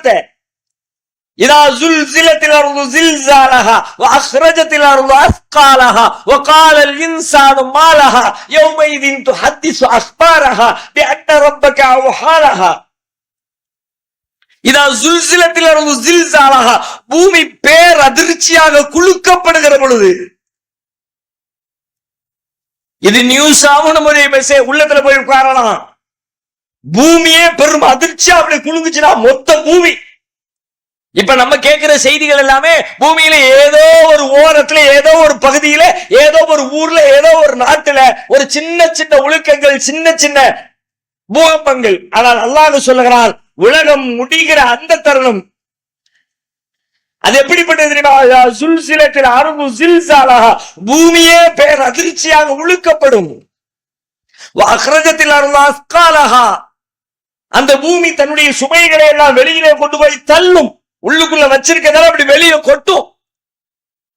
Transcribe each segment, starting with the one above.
வார்த்தை இதா ஜுல் சிலத்தில் அருள் ஜில்சாலஹா அஹ்ரஜத்தில் அருள் அஸ்காலஹா வகாலல் இன்சானு மாலஹா யௌமைதின் து ஹத்திசு அஸ்பாரஹா பி அன்ன ரப்பக அவுஹாலஹா இதா ஜுல்சிலத்தில் அருள் ஜில்சாலஹா பூமி பேர் அதிர்ச்சியாக குலுக்கப்படுகிற பொழுது. இது நியூஸாவும் நம்முடைய மெசேஜ் உள்ளத்துல போய் உட்காரலாம். பூமியே பெரும் அதிர்ச்சியா அப்படி குலுங்குச்சுன்னா மொத்த பூமி. இப்ப நம்ம கேட்கிற செய்திகள் எல்லாமே பூமியில ஏதோ ஒரு ஓரத்துல ஏதோ ஒரு பகுதியில ஏதோ ஒரு ஊர்ல ஏதோ ஒரு நாட்டுல ஒரு சின்ன சின்ன உழுக்கங்கள் சின்ன சின்ன பூகம்பங்கள். ஆனால் அல்லாஹ் சொல்லுகிறான் உலகம் முடிகிற அந்த தருணம். அது எப்படிப்பட்டது தெரியுமா? சுல்சிலத்தில் அரும்பு சில்சாலாக பூமியே பேர் அதிர்ச்சியாக உழுக்கப்படும் அக்ரஜத்தில் அருளாஸ்காலஹா அந்த பூமி தன்னுடைய சுமைகளை எல்லாம் வெளியிலே கொண்டு போய் தள்ளும். உள்ளுக்குள்ள வச்சிருக்கதால அப்படி வெளியே கொட்டும்.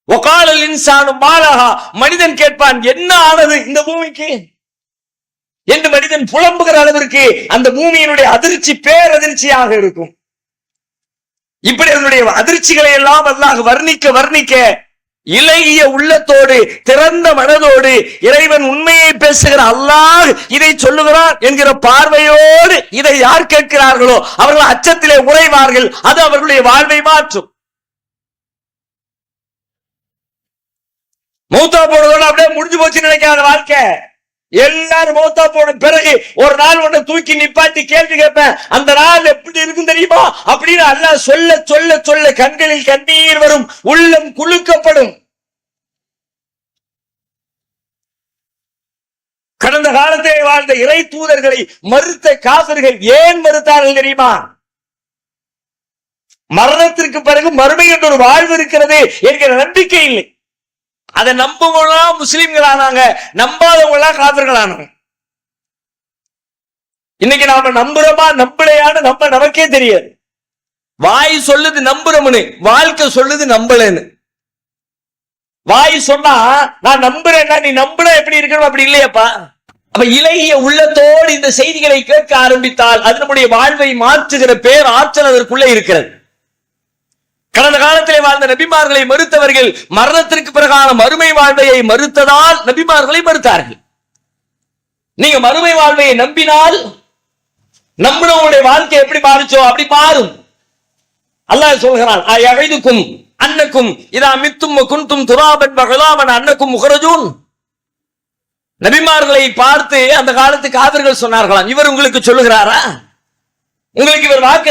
ஒகாலல் இன்சானும் மாலஹா மனிதன் கேட்பான் என்ன ஆனது இந்த பூமிக்கு? என்று மனிதன் புலம்புகிற அளவிற்கு அந்த பூமியினுடைய அதிர்ச்சி பேரதிர்ச்சியாக இருக்கும். இப்படி அதனுடைய அதிர்ச்சிகளை எல்லாம் அல்லாஹ் வர்ணிக்க வர்ணிக்க இலகிய உள்ளத்தோடு திறந்த மனதோடு இறைவன் உண்மையை பேசுகிற அல்லாஹ் இதை சொல்லுகிறான் என்கிற பார்வையோடு இதை யார் கேட்கிறார்களோ அவர்கள் அச்சத்திலே உறைவார்கள் அது அவர்களுடைய வாழ்வை மாற்றும். மூத்தா போடுறதோட அப்படியே முடிஞ்சு போச்சு நினைக்காத வாழ்க்கை. எல்லாரும் மௌத்தா போன பிறகு ஒரு நாள் உன்னை தூக்கி நிப்பாட்டி கேள்வி கேட்பேன். அந்த நாள் எப்படி இருக்கும் தெரியுமா? அப்படின்னு அல்லாஹ் சொல்ல சொல்ல சொல்ல கண்களில் கண்ணீர் வரும் உள்ளம் குலுக்கப்படும். கடந்த காலத்தை வாழ்ந்த இறை தூதர்களை மறுத்த காசர்கள் ஏன் மறுத்தார்கள் தெரியுமா? மரணத்திற்கு பிறகு மறுமை என்ற ஒரு வாழ்வு இருக்கிறது என்கிற நம்பிக்கை இல்லை. அதை நம்புவங்களாம் முஸ்லீம்களானாங்க. நம்பாதவங்களாம் காதர்கள் ஆனாங்க இன்னைக்கு நாம நம்புறோமா நம்பலையான்னு நம்ம நமக்கே தெரியாது. வாய் சொல்லுது நம்புறோம்னு வாழ்க்கை சொல்லுது நம்பலன்னு. வாய் சொன்னா நான் நம்புறேன்னா நீ நம்புற எப்படி இருக்கணும்? அப்படி இல்லையப்பா. அப்ப இலகிய உள்ளத்தோடு இந்த செய்திகளை கேட்க ஆரம்பித்தால் அது நம்முடைய வாழ்வை மாற்றுகிற பேர் ஆற்றல் அதற்குள்ளே இருக்கிறது. கடந்த காலத்திலே வாழ்ந்த நபிமார்களை மறுத்தவர்கள் மரணத்திற்கு பிறகான மறுமை வாழ்வையை மறுத்ததால் நபிமார்களை மறுத்தார்கள். நீங்க மறுமை வாழ்வையை நம்பினால் நம்பினவங்களுடைய வாழ்க்கை எப்படி மாறுச்சோ அப்படி மாறும். அல்லாஹ் சொல்கிறான் எகைதுக்கும் அன்னக்கும் இதா மித்தும் குன்தும் துராபன் பகலாமன் அன்னக்கும் முகரஜூன் நபிமார்களை பார்த்து அந்த காலத்து காதர்கள் சொன்னார்களாம் இவர் உங்களுக்கு சொல்லுகிறாரா? உங்களுக்கு இவர் வாக்கு